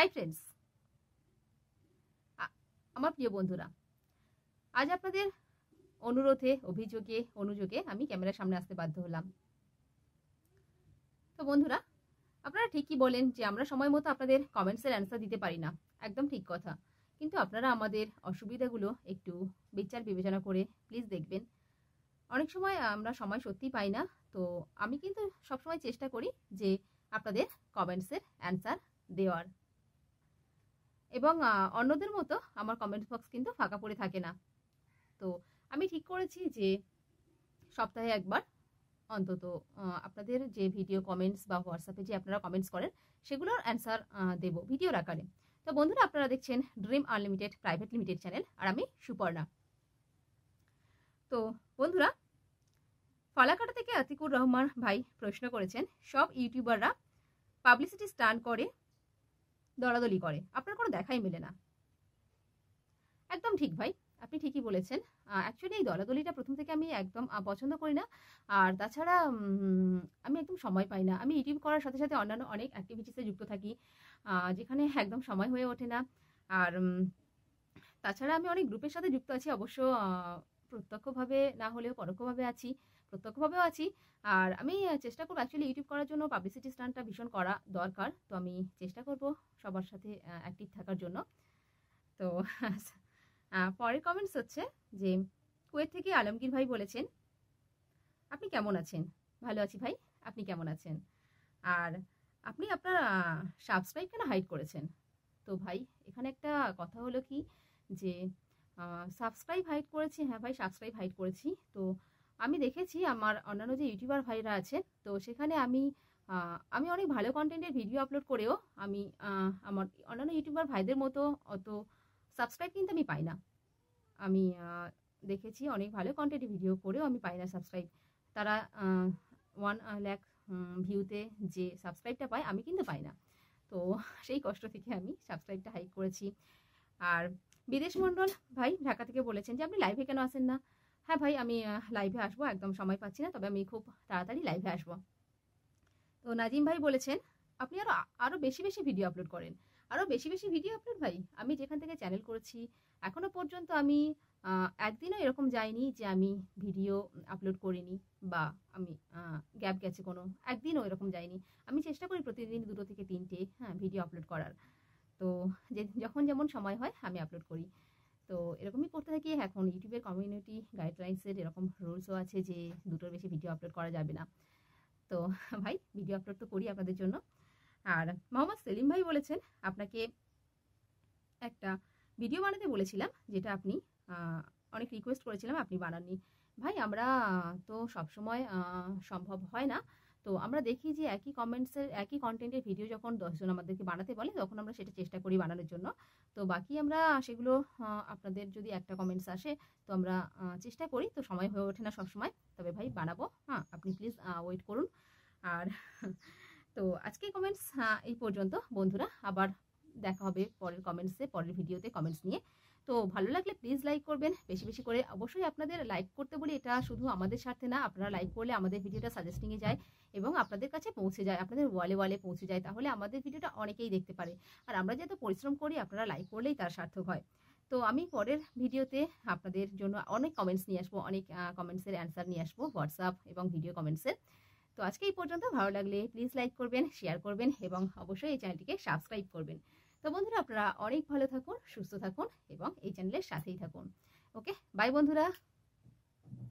Hi friends আমার প্রিয় বন্ধুরা। আজ আপনাদের অনুরোধে, অভিযোগে, অনুযোগে আমি ক্যামেরার সামনে আসতে বাধ্য হলাম। তো বন্ধুরা, আপনারা ঠিকই বলেন যে আমরা সময় মতো আপনাদের কমেন্টসের অ্যান্সার দিতে পারি না। একদম ঠিক কথা। কিন্তু আপনারা আমাদের অসুবিধাগুলো একটু বিচার বিবেচনা করে প্লিজ দেখবেন। অনেক সময় আমরা সময় সত্যিই পাই না, তো আমি কিন্তু সবসময় চেষ্টা করি যে আপনাদের কমেন্টসের অ্যান্সার দেওয়ার। এবং অন্যদের মতো আমার কমেন্ট বক্স কিন্তু ফাঁকা পড়ে থাকে না। তো আমি ঠিক করেছি যে, সপ্তাহে একবার অন্তত আপনাদের যে ভিডিও কমেন্টস বা হোয়াটসঅ্যাপে যে আপনারা কমেন্টস করেন, সেগুলোর অ্যান্সার দেব ভিডিওর আকারে। তো বন্ধুরা, আপনারা দেখছেন dream unlimited private limited channel আর আমি সুপর্ণা। তো বন্ধুরা, ফালাকাটা থেকে আতিকুর রহমান ভাই প্রশ্ন করেছেন, সব ইউটিউবাররা পাবলিসিটি স্টান করে দলাদলি করে। আপনার কোনো দেখাই মেলে না। একদম ঠিক ভাই, আপনি ঠিকই বলেছেন। অ্যাকচুয়ালি এই দলাদলিটা প্রথম থেকে আমি একদম পছন্দ করি না। আর তাছাড়া আমি একদম সময় পাই না। আমি ইউটিউব করার সাথে সাথে অন্যান্য অনেক অ্যাক্টিভিটিসে যুক্ত থাকি যেখানে একদম সময় হয়ে ওঠে না। আর তাছাড়া আমি অনেক গ্রুপের সাথে যুক্ত আছি। অবশ্য প্রত্যক্ষভাবে না হলেও পরোক্ষভাবে আছি। প্রত্যক্ষভাবেও আছি। আর আমি চেষ্টা করব অ্যাকচুয়ালি ইউটিউব করার জন্য পাবলিসিটি স্টানটা ভীষণ করা দরকার। তো আমি চেষ্টা করব সবার সাথে অ্যাক্টিভ থাকার জন্য। তো পরের কমেন্টস হচ্ছে যে, কুয়েত থেকে আলমগীর ভাই বলেছেন, আপনি কেমন আছেন? ভালো আছি ভাই, আপনি কেমন আছেন? আর, আপনি আপনার সাবস্ক্রাইব কেন হাইড করেছেন? তো ভাই, এখানে একটা কথা হলো কি যে সাবস্ক্রাইব হাইড করেছি হ্যাঁ ভাই সাবস্ক্রাইব হাইড করেছি। তো আমি দেখেছি আমার অন্যান্য যে ইউটিউবার ভাইরা আছে তো সেখানে আমি আমি অনেক ভালো কন্টেন্টের ভিডিও আপলোড করেও আমি আমার অন্যান্য ইউটিউবার ভাইদের মতো অত সাবস্ক্রাইব কিন্তু আমি পাই না। আমি দেখেছি অনেক ভালো কন্টেন্টের ভিডিও করেও আমি পাই না সাবস্ক্রাইব তারা ওয়ান ল্যাক ভিউতে যে সাবস্ক্রাইবটা পায়, আমি কিন্তু পাই না। তো সেই কষ্ট থেকে আমি সাবস্ক্রাইবটা হাইক করেছি। আর বিদেশ মণ্ডল ভাই ঢাকা থেকে বলেছেন যে, আপনি লাইভে কেন আসেন না? হ্যাঁ ভাই, আমি লাইভে আসব, একদম সময় পাচ্ছি না, তবে আমি খুব তাড়াতাড়ি লাইভে আসব। তো নাজিম ভাই বলেছেন, আপনি আরও আরও বেশি বেশি ভিডিও আপলোড করেন। আরও বেশি বেশি ভিডিও আপলোড ভাই? আমি যেখান থেকে চ্যানেল করেছি এখনও পর্যন্ত আমি একদিনও এরকম যাইনি যে আমি ভিডিও আপলোড করিনি বা আমি গ্যাপ গেছে কোনো, একদিনও এরকম যাইনি। আমি চেষ্টা করি প্রতিদিন দুটো থেকে তিনটে হ্যাঁ ভিডিও আপলোড করার। তো যে, যখন যেমন সময় হয়, আমি আপলোড করি। তো এরকমই করতে থাকি। এখন ইউটিউবের কমিউনিটি গাইডলাইন্সের এরকম রুলসও আছে যে দুটোর বেশি ভিডিও আপলোড করা যাবে না। তো ভাই ভিডিও আপলোড তো করি আপনাদের জন্য। আর মোহাম্মদ সেলিম ভাই বলেছেন, আপনাকে একটা ভিডিও বানাতে বলেছিলাম, যেটা আপনি অনেক রিকোয়েস্ট করেছিলাম, আপনি বানাননি। ভাই, আমরা তো সবসময় সম্ভব হয় না। তো আমরা দেখি যে একই কমেন্টসের একই কন্টেন্টের ভিডিও যখন দশজন আমাদেরকে বানাতে বলে, তখন আমরা সেটা চেষ্টা করি বানানোর জন্য। তো বাকি আমরা সেগুলো আপনাদের যদি একটা কমেন্টস আসে, তো আমরা চেষ্টা করি। তো সময় হয়ে ওঠে না সবসময়। তবে ভাই, বানাবো। হ্যাঁ আপনি প্লিজ ওয়েট করুন। আর তো আজকে কমেন্টস এই পর্যন্ত। বন্ধুরা, আবার দেখা হবে পরের কমেন্টসে পরের ভিডিওতে কমেন্টস নিয়ে। তো ভালো লাগলে প্লিজ লাইক করবেন। বেশি বেশি করে অবশ্যই আপনাদের লাইক করতে বলি, এটা শুধু আমাদের স্বার্থে না, আপনারা লাইক করলে আমাদের ভিডিওটা সাজেস্টিংয়ে যায় এবং আপনাদের কাছে পৌঁছে যায়, আপনাদের ওয়ালে ওয়ালে পৌঁছে যায়, তাহলে আমাদের ভিডিওটা অনেকেই দেখতে পারে। আর আমরা যেহেতু পরিশ্রম করি, আপনারা লাইক করলেই তার সার্থক হয়। তো আমি পরের ভিডিওতে আপনাদের জন্য অনেক কমেন্টস নিয়ে আসব, অনেক কমেন্টসের অ্যান্সার নিয়ে আসব হোয়াটসঅ্যাপ এবং ভিডিও কমেন্টসের তো আজকে এই পর্যন্ত, ভালো লাগলে প্লিজ লাইক করবেন শেয়ার করবেন এবং অবশ্যই এই চ্যানেলটিকে সাবস্ক্রাইব করবেন। তো বন্ধুরা আপনারা অনেক ভালো থাকুন, সুস্থ থাকুন এবং এই চ্যানেলের সাথেই থাকুন। ওকে বাই বন্ধুরা।